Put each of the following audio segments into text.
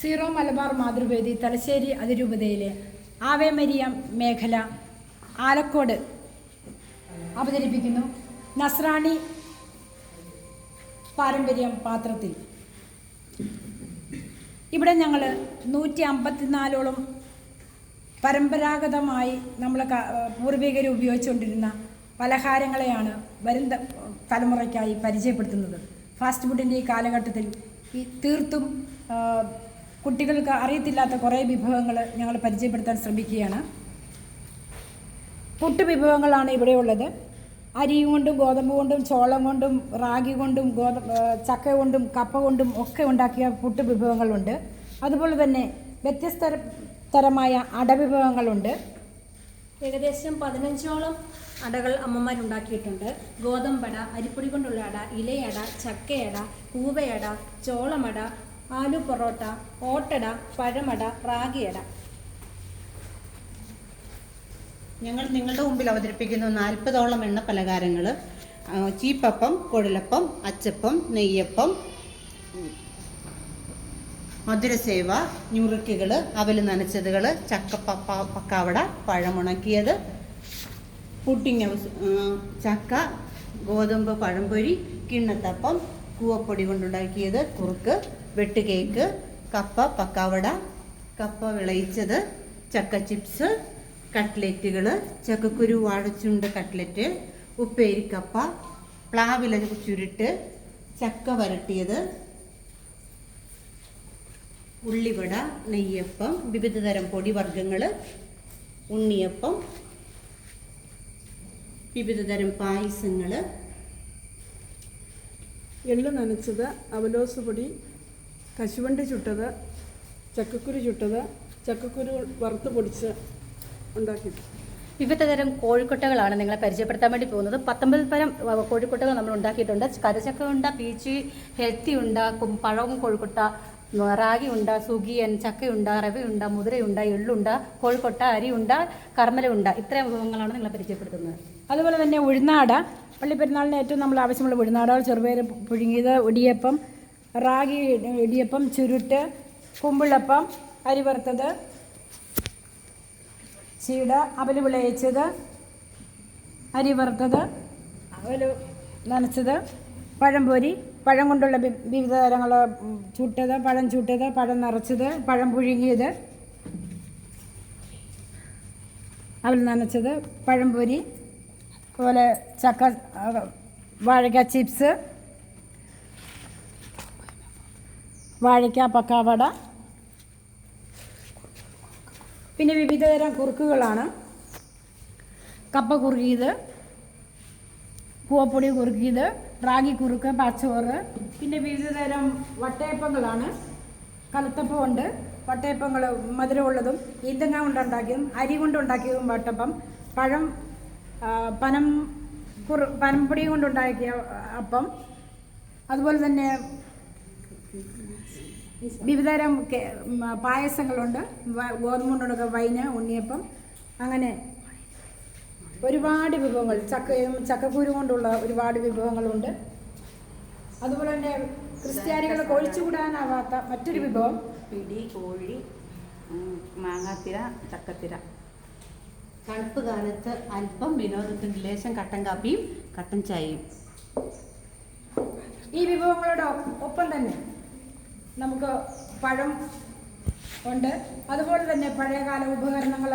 Zero Malabar Mathruvedi Thalassery അതിരൂപതയിലെ ആവേമരിയം മേഖല ആലക്കോട് അവതരിപ്പിക്കുന്നു. നസ്രാണി പാരമ്പര്യം പാത്രത്തിൽ. ഇവിടെ ഞങ്ങൾ നൂറ്റി അമ്പത്തിനാലോളം പരമ്പരാഗതമായി നമ്മൾ പൂർവികർ ഉപയോഗിച്ചുകൊണ്ടിരുന്ന പലഹാരങ്ങളെയാണ് വരും തലമുറയ്ക്കായി പരിചയപ്പെടുത്തുന്നത്. ഫാസ്റ്റ് ഫുഡിന്റെ ഈ കാലഘട്ടത്തിൽ ഈ തീർത്തും കുട്ടികൾക്ക് അറിയത്തില്ലാത്ത കുറേ വിഭവങ്ങൾ ഞങ്ങൾ പരിചയപ്പെടുത്താൻ ശ്രമിക്കുകയാണ്. പുട്ട് വിഭവങ്ങളാണ് ഇവിടെയുള്ളത് അരി കൊണ്ടും ഗോതമ്പ് കൊണ്ടും ചോളം കൊണ്ടും റാഗി കൊണ്ടും ഗോതമ്പ് ചക്ക കൊണ്ടും കപ്പ കൊണ്ടും ഒക്കെ ഉണ്ടാക്കിയ പുട്ട് വിഭവങ്ങളുണ്ട്. അതുപോലെ തന്നെ വ്യത്യസ്ത തരമായ അടവിഭവങ്ങളുണ്ട് ഏകദേശം പതിനഞ്ചോളം അടകൾ അമ്മമാർ ഉണ്ടാക്കിയിട്ടുണ്ട്. ഗോതമ്പട അരിപ്പൊടി കൊണ്ടുള്ള അട ഇലയട ചക്കയട കൂവയട ചോളമട ആലു പൊറോട്ട ഓട്ടട പഴമട റാഗിയട. ഞങ്ങൾ നിങ്ങളുടെ മുമ്പിൽ അവതരിപ്പിക്കുന്ന നാൽപ്പതോളം എണ്ണ പലഹാരങ്ങൾ. ചീപ്പപ്പം കുഴലപ്പം അച്ചപ്പം നെയ്യപ്പം മധുരസേവ ഞുറുക്കുകൾ അവൽ നനച്ചതുകൾ ചക്കപ്പ പക്കാവട പഴമുണക്കിയത് പുഡിങ് ചക്ക ഗോതമ്പ് പഴംപൊരി കിണ്ണത്തപ്പം കൂവപ്പൊടി കൊണ്ടുണ്ടാക്കിയത് കുറുക്ക് വെട്ട് കേക്ക് കപ്പ പക്കാവട കപ്പ വിളയിച്ചത് ചക്ക ചിപ്സ് കട്ട്ലറ്റുകൾ ചക്കക്കുരു വാഴച്ചുണ്ട് കട്ട്ലറ്റ് ഉപ്പേരിക്കപ്പ പ്ലാവില ചുരുട്ട് ചക്ക വരട്ടിയത് ഉള്ളിവട നെയ്യപ്പം വിവിധ തരം പൊടിവർഗങ്ങൾ ഉണ്ണിയപ്പം വിവിധതരം പായസങ്ങൾ എള്ള് നനച്ചത് അവലോസ് പൊടി കശുവണ്ടി ചുട്ടത് ചക്കക്കുരു ചുട്ടത് ചക്കക്കുരു വറുത്ത് പൊടിച്ച് ഉണ്ടാക്കി. വിവിധ തരം കോഴിക്കൊട്ടകളാണ് നിങ്ങളെ പരിചയപ്പെടുത്താൻ വേണ്ടി പോകുന്നത്. പത്തൊമ്പത് തരം കോഴിക്കൊട്ടകൾ നമ്മൾ ഉണ്ടാക്കിയിട്ടുണ്ട്. കരച്ചക്ക ഉണ്ട പീച്ചി ഹെൽത്തി ഉണ്ട പഴവും കോഴിക്കൊട്ട റാഗി ഉണ്ട സുഗിയൻ ചക്കയുണ്ട റവയുണ്ട മുതിരയുണ്ട എള്ളുണ്ട കോഴിക്കൊട്ട അരിയുണ്ട കർമ്മലുണ്ട ഇത്രയും വിഭവങ്ങളാണ് നിങ്ങളെ പരിചയപ്പെടുത്തുന്നത്. അതുപോലെ തന്നെ ഉഴുന്നാട. പള്ളിപ്പെരുന്നാളിന് ഏറ്റവും നമ്മൾ ആവശ്യമുള്ള ഉഴുന്നാടകൾ ചെറുപയർ പുഴുങ്ങിയത് ഒടിയപ്പം റാഗി ഇടിയപ്പം ചുരുട്ട് കുമ്പിളപ്പം അരി വറുത്തത് ചീട അവൽ വിളയിച്ചത് അരി വറുത്തത് അവൽ നനച്ചത് പഴംപൊരി പഴം കൊണ്ടുള്ള വിവിധ തരങ്ങൾ ചുട്ടത് പഴം ചുട്ടത് പഴം നിറച്ചത് പഴം പുഴുങ്ങിയത്. അവൽ നനച്ചത് പഴംപൊരി അതുപോലെ ചക്ക വാഴയ്ക്ക ചിപ്സ് വാഴയ്ക്ക പക്കാവട. പിന്നെ വിവിധതരം കുറുക്കുകളാണ്. കപ്പ കുറുക്കിയത് പൂവപ്പൊടി കുറുക്കിയത്. റാഗി കുറുക്ക് പച്ചോറ് പിന്നെ വിവിധതരം വട്ടയപ്പങ്ങളാണ്. കലത്തപ്പമുണ്ട് വട്ടയപ്പങ്ങൾ മധുരമുള്ളതും ഈന്തങ്ങ കൊണ്ടുണ്ടാക്കിയതും അരി കൊണ്ടുണ്ടാക്കിയതും വട്ടപ്പം. പഴം പനം കുറു പനംപൊടി കൊണ്ടുണ്ടാക്കിയ അപ്പം. അതുപോലെ തന്നെ വിവിധതരം പായസങ്ങളുണ്ട്. ഗോതമ്പ് കൊണ്ടുള്ള വൈന് ഉണ്ണിയപ്പം അങ്ങനെ ഒരുപാട് വിഭവങ്ങൾ. ചക്കയും ചക്കക്കുരു കൊണ്ടുള്ള ഒരുപാട് വിഭവങ്ങളുണ്ട്. അതുപോലെ തന്നെ ക്രിസ്ത്യാനികൾക്ക് ഒഴിച്ചുകൂടാനാവാത്ത മറ്റൊരു വിഭവം. പിടി കോഴി മാങ്ങാത്തിര ചക്കത്തിര. തണുപ്പ് കാലത്ത് അല്പം വിനോദത്തിന്റെ ലേശം കട്ടൻ കാപ്പിയും കട്ടൻ ചായയും. ഈ വിഭവങ്ങളുടെ ഒപ്പം തന്നെ നമുക്ക് പഴം ഉണ്ട്. അതുപോലെ തന്നെ പഴയകാല ഉപകരണങ്ങൾ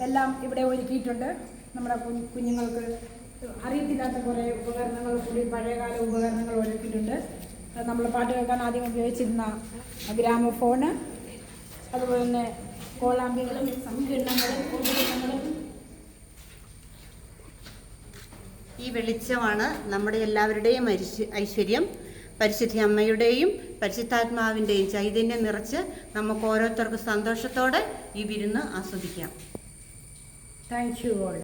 എല്ലാം ഇവിടെ ഒരുക്കിയിട്ടുണ്ട്. നമ്മുടെ കുഞ്ഞ് കുഞ്ഞുങ്ങൾക്ക് അറിയത്തില്ലാത്ത കുറേ ഉപകരണങ്ങൾ കൂടി പഴയകാല ഉപകരണങ്ങൾ ഒരുക്കിയിട്ടുണ്ട്. നമ്മൾ പാട്ട് കേൾക്കാൻ ആദ്യം ഉപയോഗിച്ചിരുന്ന ഗ്രാമഫോണ്. അതുപോലെ തന്നെ കോളാമ്പികളും സംഘടനകളും ഉപകരണങ്ങളും ഈ വെളിച്ചമാണ് നമ്മുടെ എല്ലാവരുടെയും ഐശ്വര്യം. പരിശുദ്ധി അമ്മയുടെയും പരിശുദ്ധാത്മാവിന്റെയും ചൈതന്യം നിറച്ച് നമുക്ക് ഓരോരുത്തർക്കും സന്തോഷത്തോടെ ഈ വിരുന്ന് ആസ്വദിക്കാം. Thank you all